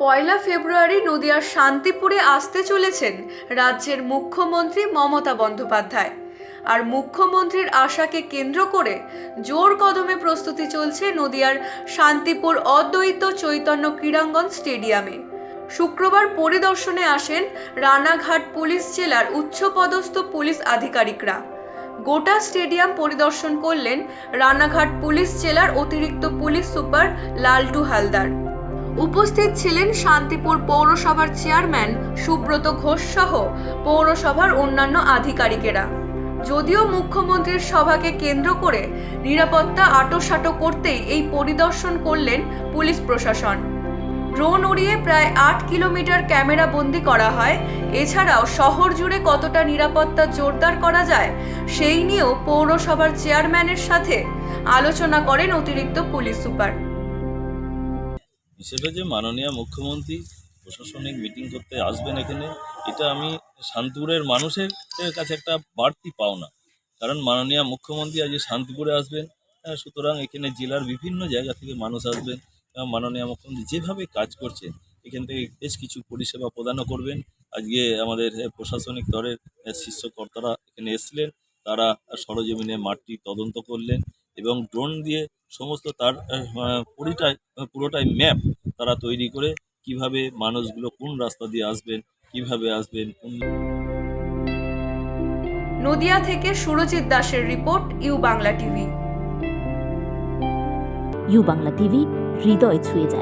পয়লা ফেব্রুয়ারি নদিয়ার শান্তিপুরে আসতে চলেছেন রাজ্যের মুখ্যমন্ত্রী মমতা বন্দ্যোপাধ্যায়। আর মুখ্যমন্ত্রীর আশাকে কেন্দ্র করে জোর কদমে প্রস্তুতি চলছে নদিয়ার শান্তিপুর অদ্বৈত চৈতন্য ক্রীড়াঙ্গন স্টেডিয়ামে। শুক্রবার পরিদর্শনে আসেন রানাঘাট পুলিশ জেলার উচ্চপদস্থ পুলিশ আধিকারিকরা। গোটা স্টেডিয়াম পরিদর্শন করলেন রানাঘাট পুলিশ জেলার অতিরিক্ত পুলিশ সুপার লালটু হালদার। উপস্থিত ছিলেন শান্তিপুর পৌরসভার চেয়ারম্যান সুব্রত ঘোষ সহ পৌরসভার অন্যান্য আধিকারিকেরা। যদিও মুখ্যমন্ত্রীর সভাকে কেন্দ্র করে নিরাপত্তা আটোসাটো করতেই এই পরিদর্শন করলেন পুলিশ প্রশাসন। ড্রোন উড়িয়ে প্রায় আট কিলোমিটার ক্যামেরা বন্দি করা হয়। এছাড়াও শহর জুড়ে কতটা নিরাপত্তা জোরদার করা যায়, সেই নিয়েও পৌরসভার চেয়ারম্যানের সাথে আলোচনা করেন অতিরিক্ত পুলিশ সুপার। হিসেবে যে মাননীয় মুখ্যমন্ত্রী প্রশাসনিক মিটিং করতে আসবেন এখানে এটা আমি শান্তিপুরের মানুষের কাছে একটা বাড়তি পাওনা। কারণ মাননীয় মুখ্যমন্ত্রী আজকে শান্তিপুরে আসবেন সুতরাং এখানে জেলার বিভিন্ন জায়গা থেকে মানুষ আসবেন মাননীয় মুখ্যমন্ত্রী যেভাবে কাজ করছেন এখান থেকে বেশ কিছু পরিষেবা প্রদানও করবেন। আজকে আমাদের প্রশাসনিক স্তরের আহ, শীর্ষ কর্তারা এখানে এসছিলেন তারা সরজমিনে মাঠটি তদন্ত করলেন এবং ড্রোন দিয়ে সমস্ত তার পুরিটাই পুরোটাই ম্যাপ তারা তৈরি করে কীভাবে মানুষগুলো কোন রাস্তা দিয়ে আসবেন কীভাবে আসবেন কোন নদিয়া থেকে সুরজিৎ দাসের report U Bangla TV. U Bangla TV হৃদয় ছুঁয়ে যায়।